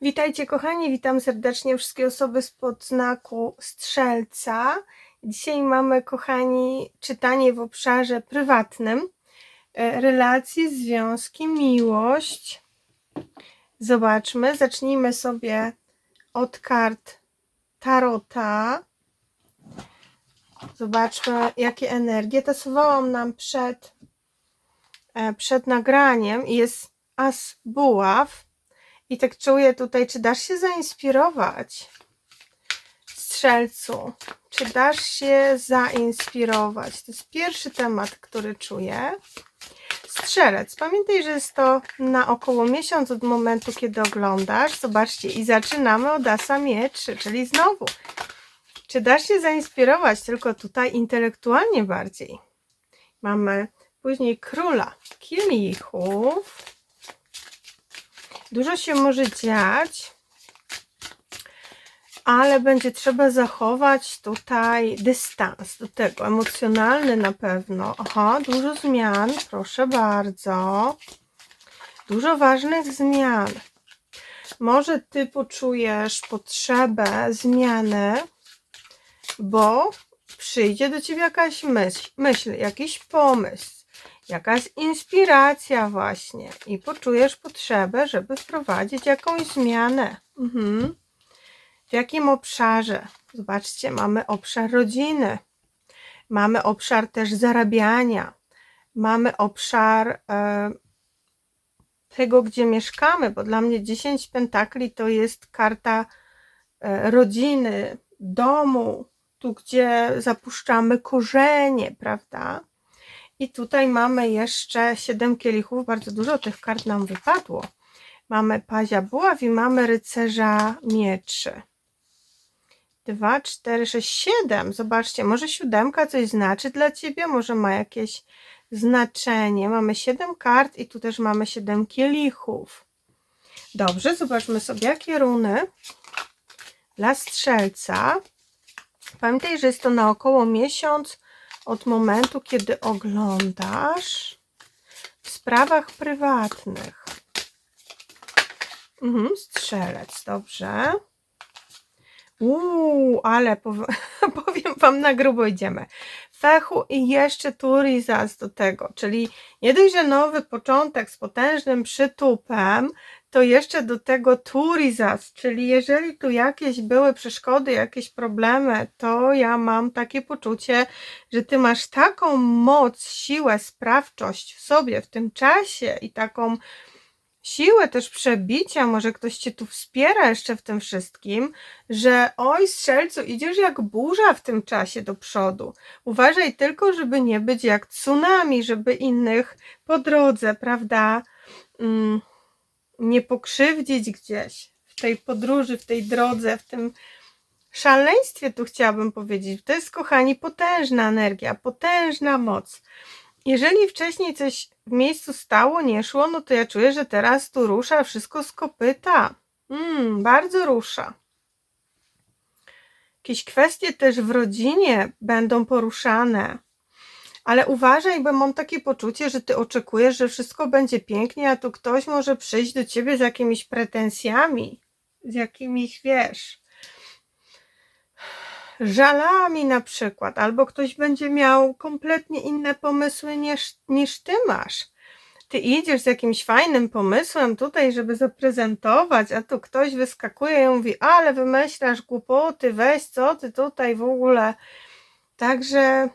Witajcie kochani, witam serdecznie wszystkie osoby spod znaku strzelca. Dzisiaj mamy kochani czytanie w obszarze prywatnym. E, Relacje, związki, miłość. Zobaczmy, zacznijmy sobie od kart Tarota. Zobaczmy, jakie energie. Tasowałam nam przed, e, przed nagraniem jest As Buław. I tak czuję tutaj, czy dasz się zainspirować, strzelcu? Czy dasz się zainspirować? To jest pierwszy temat, który czuję. Strzelec, pamiętaj, że jest to na około miesiąc od momentu, kiedy oglądasz. Zobaczcie, i zaczynamy od asa mieczy, czyli znowu. Czy dasz się zainspirować tylko tutaj intelektualnie bardziej? Mamy później króla kielichów Dużo się może dziać, ale będzie trzeba zachować tutaj dystans do tego, emocjonalny na pewno. Aha, dużo zmian, proszę bardzo. Dużo ważnych zmian. Może ty poczujesz potrzebę zmiany, bo przyjdzie do ciebie jakaś myśl, myśl jakiś pomysł jakaś inspiracja właśnie i poczujesz potrzebę, żeby wprowadzić jakąś zmianę. Mhm. W jakim obszarze? Zobaczcie, mamy obszar rodziny, mamy obszar też zarabiania, mamy obszar e, tego, gdzie mieszkamy, bo dla mnie 10 pentakli to jest karta e, rodziny, domu, tu gdzie zapuszczamy korzenie, prawda? I tutaj mamy jeszcze 7 kielichów, bardzo dużo tych kart nam wypadło. Mamy pazia buław i mamy rycerza mieczy. 2, 4, 6, 7. Zobaczcie, może siódemka coś znaczy dla Ciebie, może ma jakieś znaczenie. Mamy 7 kart i tu też mamy 7 kielichów. Dobrze, zobaczmy sobie, jakie runy dla strzelca. Pamiętaj, że jest to na około miesiąc od momentu, kiedy oglądasz w sprawach prywatnych. Mhm, strzelec, dobrze. Uuu, ale powiem, powiem Wam na grubo idziemy. Fechu i jeszcze Turizas do tego, czyli nie dość, że nowy początek z potężnym przytupem, to jeszcze do tego turizas, czyli jeżeli tu jakieś były przeszkody, jakieś problemy, to ja mam takie poczucie, że ty masz taką moc, siłę, sprawczość w sobie w tym czasie i taką siłę też przebicia, może ktoś cię tu wspiera jeszcze w tym wszystkim, że oj strzelcu, idziesz jak burza w tym czasie do przodu. Uważaj tylko, żeby nie być jak tsunami, żeby innych po drodze, prawda? Mm nie pokrzywdzić gdzieś w tej podróży, w tej drodze, w tym szaleństwie, tu chciałabym powiedzieć. To jest, kochani, potężna energia, potężna moc. Jeżeli wcześniej coś w miejscu stało, nie szło, no to ja czuję, że teraz tu rusza wszystko z kopyta. Mm, bardzo rusza. Jakieś kwestie też w rodzinie będą poruszane. Ale uważaj, bo mam takie poczucie, że ty oczekujesz, że wszystko będzie pięknie, a tu ktoś może przyjść do ciebie z jakimiś pretensjami, z jakimiś, wiesz, żalami na przykład, albo ktoś będzie miał kompletnie inne pomysły niż, niż ty masz. Ty idziesz z jakimś fajnym pomysłem tutaj, żeby zaprezentować, a tu ktoś wyskakuje i mówi, ale wymyślasz głupoty, weź co ty tutaj w ogóle. Także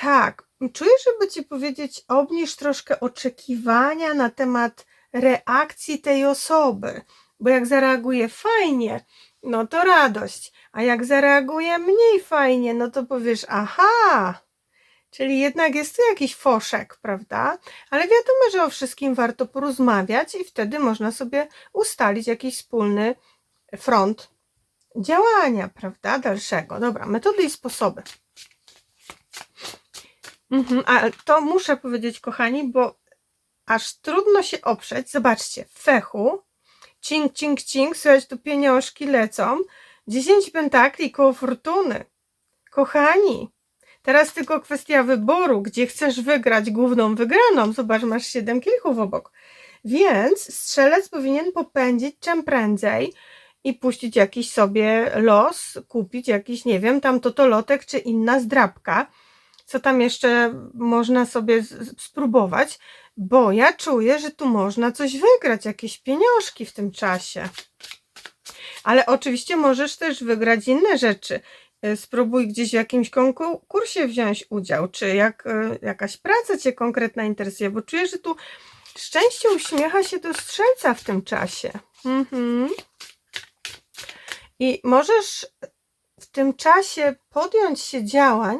tak, czuję, żeby ci powiedzieć, obniż troszkę oczekiwania na temat reakcji tej osoby, bo jak zareaguje fajnie, no to radość, a jak zareaguje mniej fajnie, no to powiesz, aha, czyli jednak jest tu jakiś foszek, prawda? Ale wiadomo, że o wszystkim warto porozmawiać i wtedy można sobie ustalić jakiś wspólny front działania, prawda? Dalszego. Dobra, metody i sposoby. Mhm, a to muszę powiedzieć, kochani, bo aż trudno się oprzeć. Zobaczcie, fechu, cink, cink, cink, słuchajcie, tu pieniążki lecą. 10 pentakli koło fortuny. Kochani, teraz tylko kwestia wyboru, gdzie chcesz wygrać główną wygraną. Zobacz, masz 7 kilków obok. Więc strzelec powinien popędzić czym prędzej i puścić jakiś sobie los, kupić jakiś, nie wiem, tam totolotek czy inna zdrabka, co tam jeszcze można sobie spróbować, bo ja czuję, że tu można coś wygrać, jakieś pieniążki w tym czasie. Ale oczywiście możesz też wygrać inne rzeczy. Y, Spróbuj gdzieś w jakimś konkursie wziąć udział, czy jak y, jakaś praca Cię konkretna interesuje, bo czuję, że tu szczęście uśmiecha się do strzelca w tym czasie. Mhm. I możesz w tym czasie podjąć się działań,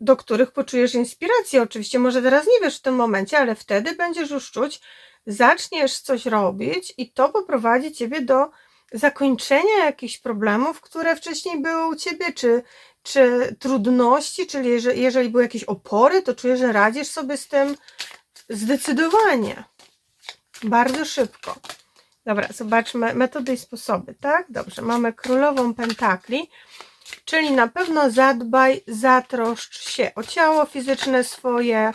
do których poczujesz inspirację. Oczywiście, może teraz nie wiesz w tym momencie, ale wtedy będziesz już czuć, zaczniesz coś robić i to poprowadzi ciebie do zakończenia jakichś problemów, które wcześniej były u ciebie, czy, czy trudności, czyli jeżeli, jeżeli były jakieś opory, to czujesz, że radzisz sobie z tym zdecydowanie. Bardzo szybko. Dobra, zobaczmy metody i sposoby, tak? Dobrze, mamy królową pentakli, czyli na pewno zadbaj, zatroszcz się o ciało fizyczne swoje,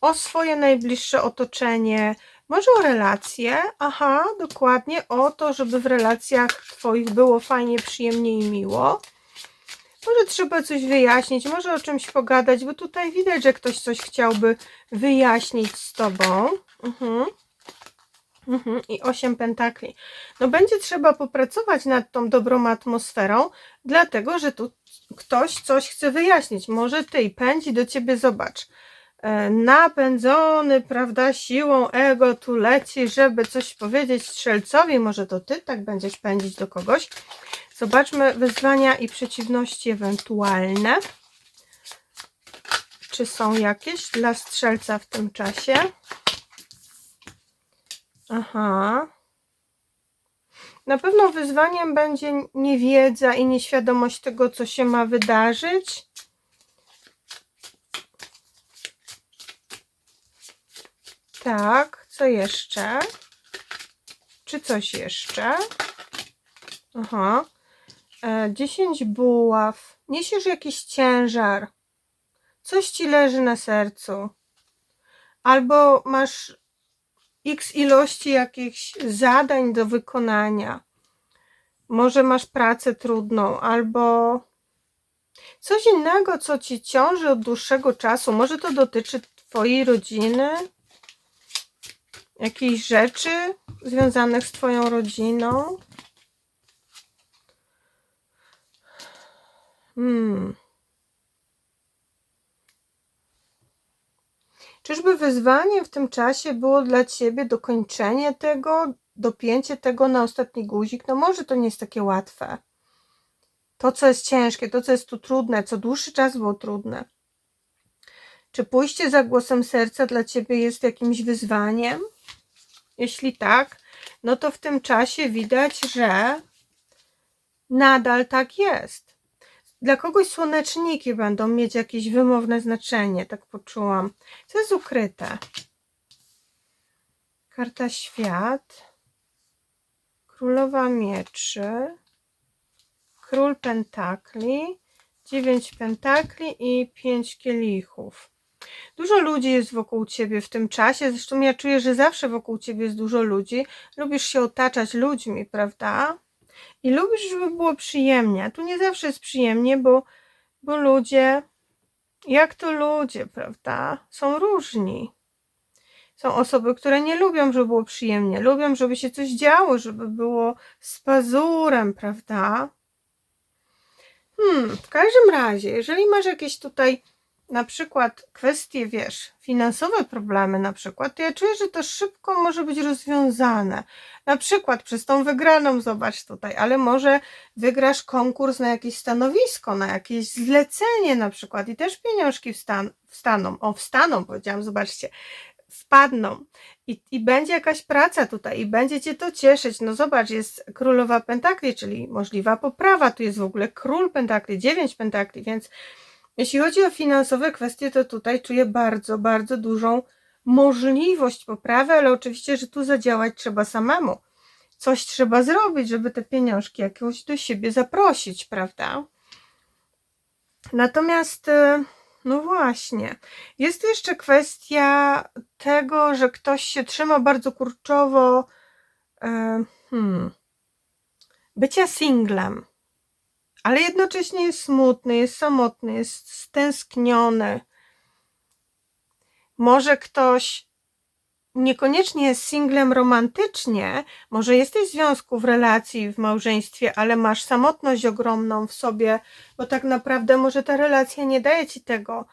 o swoje najbliższe otoczenie, może o relacje, aha, dokładnie, o to, żeby w relacjach Twoich było fajnie, przyjemnie i miło. Może trzeba coś wyjaśnić, może o czymś pogadać, bo tutaj widać, że ktoś coś chciałby wyjaśnić z Tobą. Mhm. Mhm. I osiem pentakli. No będzie trzeba popracować nad tą dobrą atmosferą, dlatego że tu ktoś coś chce wyjaśnić. Może ty i pędzi do ciebie, zobacz. E, Napędzony, prawda, siłą ego tu leci, żeby coś powiedzieć strzelcowi. Może to ty tak będziesz pędzić do kogoś. Zobaczmy wyzwania i przeciwności ewentualne. Czy są jakieś dla strzelca w tym czasie? Aha. Na pewno wyzwaniem będzie niewiedza i nieświadomość tego, co się ma wydarzyć. Tak, co jeszcze? Czy coś jeszcze? Aha. E, 10 buław. Niesiesz jakiś ciężar. Coś ci leży na sercu. Albo masz x ilości jakichś zadań do wykonania. Może masz pracę trudną, albo coś innego, co ci ciąży od dłuższego czasu. Może to dotyczy Twojej rodziny, jakichś rzeczy związanych z Twoją rodziną. Hmm. Czyżby wyzwaniem w tym czasie było dla Ciebie dokończenie tego, dopięcie tego na ostatni guzik? No może to nie jest takie łatwe. To, co jest ciężkie, to, co jest tu trudne, co dłuższy czas było trudne. Czy pójście za głosem serca dla Ciebie jest jakimś wyzwaniem? Jeśli tak, no to w tym czasie widać, że nadal tak jest. Dla kogoś słoneczniki będą mieć jakieś wymowne znaczenie, tak poczułam. Co jest ukryte? Karta świat, królowa mieczy, król pentakli, dziewięć pentakli i pięć kielichów. Dużo ludzi jest wokół ciebie w tym czasie, zresztą ja czuję, że zawsze wokół ciebie jest dużo ludzi. Lubisz się otaczać ludźmi, prawda? I lubisz, żeby było przyjemnie. A tu nie zawsze jest przyjemnie, bo, bo ludzie, jak to ludzie, prawda? Są różni. Są osoby, które nie lubią, żeby było przyjemnie. Lubią, żeby się coś działo, żeby było z pazurem, prawda? Hmm, w każdym razie, jeżeli masz jakieś tutaj na przykład kwestie, wiesz, finansowe problemy na przykład, to ja czuję, że to szybko może być rozwiązane. Na przykład przez tą wygraną, zobacz tutaj, ale może wygrasz konkurs na jakieś stanowisko, na jakieś zlecenie na przykład i też pieniążki wstan wstaną. O, wstaną, powiedziałam, zobaczcie, wpadną. I, I będzie jakaś praca tutaj i będzie cię to cieszyć. No zobacz, jest królowa pentakli, czyli możliwa poprawa. Tu jest w ogóle król pentakli, dziewięć pentakli, więc jeśli chodzi o finansowe kwestie, to tutaj czuję bardzo, bardzo dużą możliwość poprawy, ale oczywiście, że tu zadziałać trzeba samemu. Coś trzeba zrobić, żeby te pieniążki jakieś do siebie zaprosić, prawda? Natomiast, y, no właśnie. Jest jeszcze kwestia tego, że ktoś się trzyma bardzo kurczowo e, hmm, bycia singlem, ale jednocześnie jest smutny, jest samotny, jest stęskniony. Może ktoś niekoniecznie jest singlem romantycznie, może jesteś w związku, w relacji, w małżeństwie, ale masz samotność ogromną w sobie, bo tak naprawdę może ta relacja nie daje ci tego,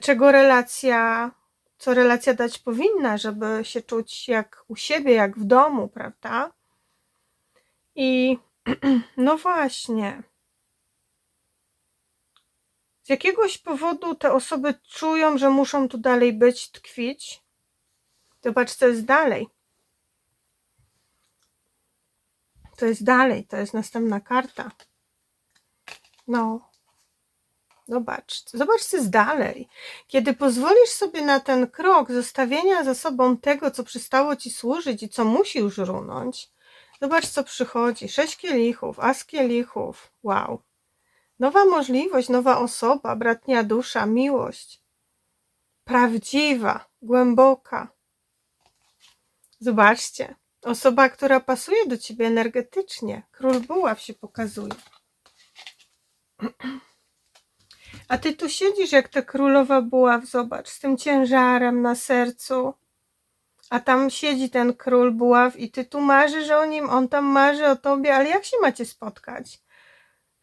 czego relacja, co relacja dać powinna, żeby się czuć jak u siebie, jak w domu, prawda? I no właśnie. Z jakiegoś powodu te osoby czują, że muszą tu dalej być, tkwić. Zobacz, co jest dalej. To jest dalej, to jest następna karta. No. Zobacz, zobacz, co jest dalej. Kiedy pozwolisz sobie na ten krok zostawienia za sobą tego, co przestało ci służyć i co musi już runąć, zobacz, co przychodzi. Sześć kielichów, as kielichów. Wow. Nowa możliwość, nowa osoba, bratnia dusza, miłość. Prawdziwa, głęboka. Zobaczcie, osoba, która pasuje do ciebie energetycznie. Król buław się pokazuje. A ty tu siedzisz jak ta królowa buław, zobacz, z tym ciężarem na sercu. A tam siedzi ten król buław i ty tu marzysz o nim, on tam marzy o tobie, ale jak się macie spotkać?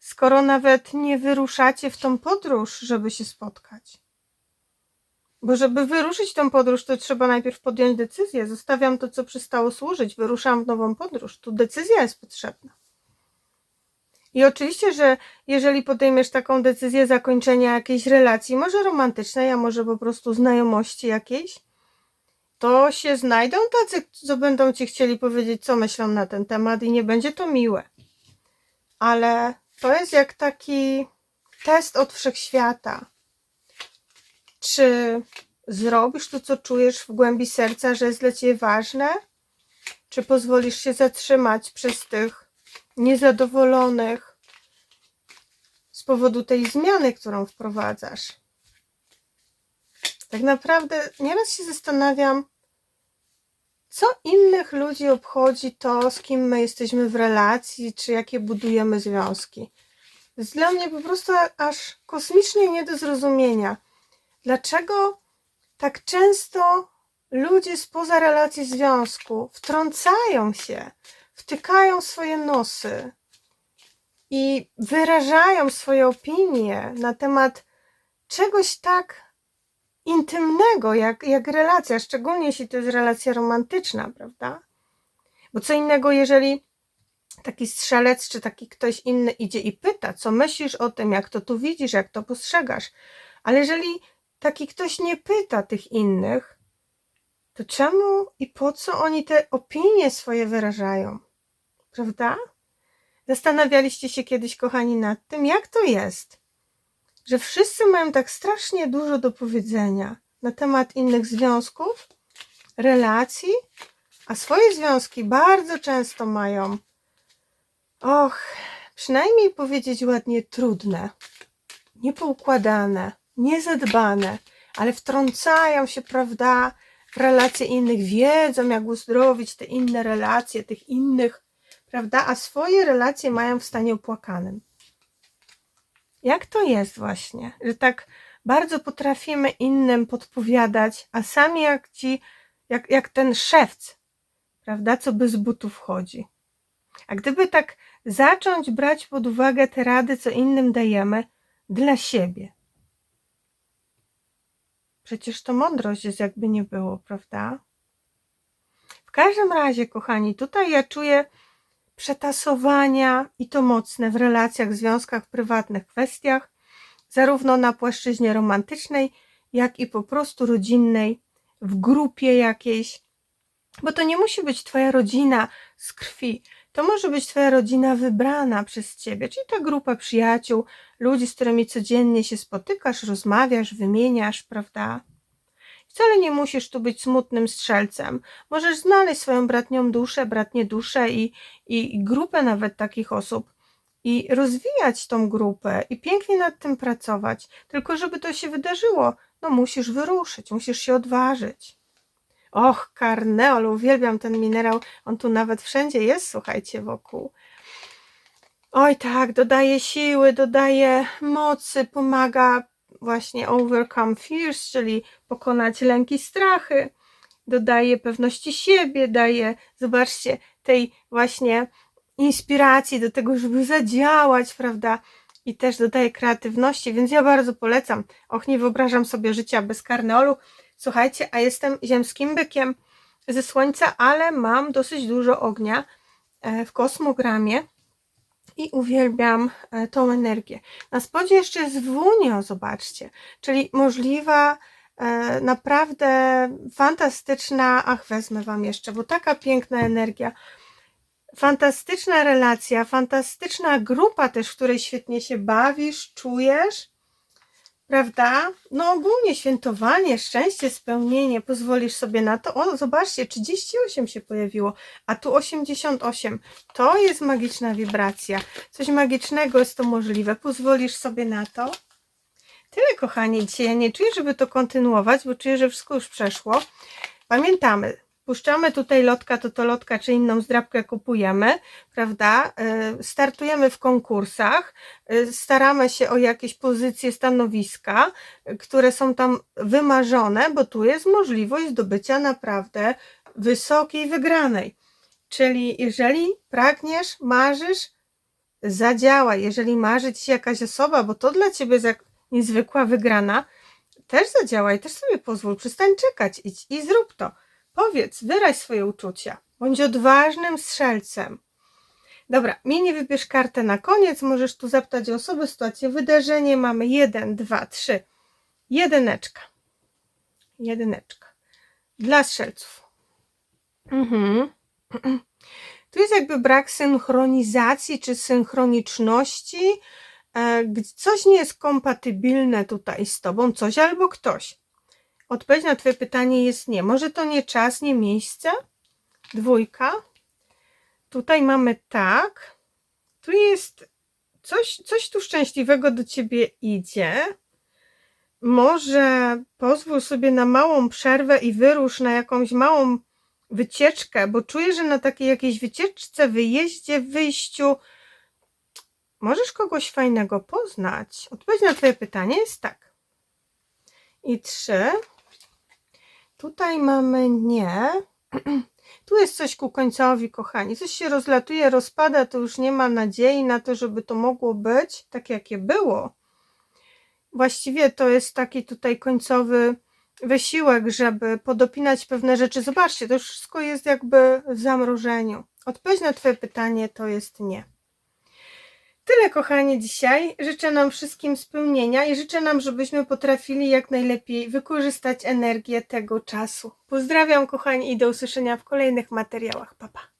Skoro nawet nie wyruszacie w tą podróż, żeby się spotkać. Bo żeby wyruszyć tą podróż, to trzeba najpierw podjąć decyzję. Zostawiam to, co przestało służyć, wyruszam w nową podróż. Tu decyzja jest potrzebna. I oczywiście, że jeżeli podejmiesz taką decyzję zakończenia jakiejś relacji, może romantycznej, a może po prostu znajomości jakiejś, to się znajdą tacy, co będą ci chcieli powiedzieć, co myślą na ten temat, i nie będzie to miłe. Ale to jest jak taki test od wszechświata. Czy zrobisz to, co czujesz w głębi serca, że jest dla ciebie ważne? Czy pozwolisz się zatrzymać przez tych niezadowolonych z powodu tej zmiany, którą wprowadzasz? Tak naprawdę nieraz się zastanawiam, co innych ludzi obchodzi to, z kim my jesteśmy w relacji, czy jakie budujemy związki. Jest dla mnie po prostu aż kosmicznie nie do zrozumienia. Dlaczego tak często ludzie spoza relacji związku wtrącają się, wtykają swoje nosy i wyrażają swoje opinie na temat czegoś tak intymnego, jak, jak relacja, szczególnie jeśli to jest relacja romantyczna, prawda? Bo co innego, jeżeli taki strzelec czy taki ktoś inny idzie i pyta, co myślisz o tym, jak to tu widzisz, jak to postrzegasz. Ale jeżeli taki ktoś nie pyta tych innych, to czemu i po co oni te opinie swoje wyrażają? Prawda? Zastanawialiście się kiedyś, kochani, nad tym, jak to jest, że wszyscy mają tak strasznie dużo do powiedzenia na temat innych związków, relacji, a swoje związki bardzo często mają, och, przynajmniej powiedzieć ładnie, trudne, niepoukładane, niezadbane, ale wtrącają się, prawda, w relacje innych, wiedzą, jak uzdrowić te inne relacje, tych innych, prawda, a swoje relacje mają w stanie opłakanym. Jak to jest właśnie, że tak bardzo potrafimy innym podpowiadać, a sami jak ci, jak, jak ten szewc, prawda, co bez butów chodzi. A gdyby tak zacząć brać pod uwagę te rady, co innym dajemy, dla siebie. Przecież to mądrość jest jakby nie było, prawda? W każdym razie, kochani, tutaj ja czuję przetasowania i to mocne w relacjach, związkach, prywatnych kwestiach, zarówno na płaszczyźnie romantycznej, jak i po prostu rodzinnej, w grupie jakiejś, bo to nie musi być Twoja rodzina z krwi. To może być Twoja rodzina wybrana przez Ciebie, czyli ta grupa przyjaciół, ludzi, z którymi codziennie się spotykasz, rozmawiasz, wymieniasz, prawda? Wcale nie musisz tu być smutnym strzelcem. Możesz znaleźć swoją bratnią duszę, bratnie duszę i, i, grupę nawet takich osób, i rozwijać tą grupę i pięknie nad tym pracować. Tylko żeby to się wydarzyło, no musisz wyruszyć, musisz się odważyć. Och, karneol, uwielbiam ten minerał. On tu nawet wszędzie jest, słuchajcie, wokół. Oj, tak, dodaje siły, dodaje mocy, pomaga właśnie overcome fears, czyli pokonać lęki, strachy. Dodaje pewności siebie, daje, zobaczcie, tej właśnie inspiracji do tego, żeby zadziałać, prawda? I też dodaje kreatywności, więc ja bardzo polecam. Och, nie wyobrażam sobie życia bez karneolu. Słuchajcie, a jestem ziemskim bykiem ze słońca, ale mam dosyć dużo ognia e, w kosmogramie i uwielbiam e, tą energię. Na spodzie jeszcze jest wunio, zobaczcie, czyli możliwa e, naprawdę fantastyczna, ach wezmę Wam jeszcze, bo taka piękna energia, fantastyczna relacja, fantastyczna grupa też, w której świetnie się bawisz, czujesz, prawda? No ogólnie świętowanie, szczęście, spełnienie, pozwolisz sobie na to. O, zobaczcie, 38 się pojawiło, a tu 88. To jest magiczna wibracja. Coś magicznego jest to możliwe. Pozwolisz sobie na to? Tyle, kochani, dzisiaj. Ja nie czuję, żeby to kontynuować, bo czuję, że wszystko już przeszło. Pamiętamy, puszczamy tutaj lotka, to to lotka, czy inną zdrabkę kupujemy, prawda? Y, Startujemy w konkursach, y, staramy się o jakieś pozycje, stanowiska, y, które są tam wymarzone, bo tu jest możliwość zdobycia naprawdę wysokiej wygranej. Czyli jeżeli pragniesz, marzysz, zadziałaj. Jeżeli marzy ci się jakaś osoba, bo to dla ciebie jest jak niezwykła wygrana, też zadziałaj, też sobie pozwól, przestań czekać, idź i zrób to. Powiedz, wyraź swoje uczucia. Bądź odważnym strzelcem. Dobra, mnie nie wybierz kartę na koniec. Możesz tu zapytać o osobę, sytuację, wydarzenie. Mamy jeden, dwa, trzy. Jedyneczka. Jedyneczka. Dla strzelców. Mhm. Tu jest jakby brak synchronizacji czy synchroniczności. E, Coś nie jest kompatybilne tutaj z tobą, coś albo ktoś. Odpowiedź na Twoje pytanie jest nie. Może to nie czas, nie miejsce? Dwójka. Tutaj mamy tak. Tu jest coś, coś tu szczęśliwego do Ciebie idzie. Może pozwól sobie na małą przerwę i wyrusz na jakąś małą wycieczkę, bo czuję, że na takiej jakiejś wycieczce, wyjeździe, wyjściu możesz kogoś fajnego poznać. Odpowiedź na Twoje pytanie jest tak. I trzy. Tutaj mamy nie. Tu jest coś ku końcowi, kochani. Coś się rozlatuje, rozpada, to już nie ma nadziei na to, żeby to mogło być tak, jakie było. Właściwie to jest taki tutaj końcowy wysiłek, żeby podopinać pewne rzeczy. Zobaczcie, to wszystko jest jakby w zamrożeniu. Odpowiedź na Twoje pytanie to jest nie. Tyle, kochani, dzisiaj. Życzę nam wszystkim spełnienia i życzę nam, żebyśmy potrafili jak najlepiej wykorzystać energię tego czasu. Pozdrawiam, kochani, i do usłyszenia w kolejnych materiałach. Pa, pa.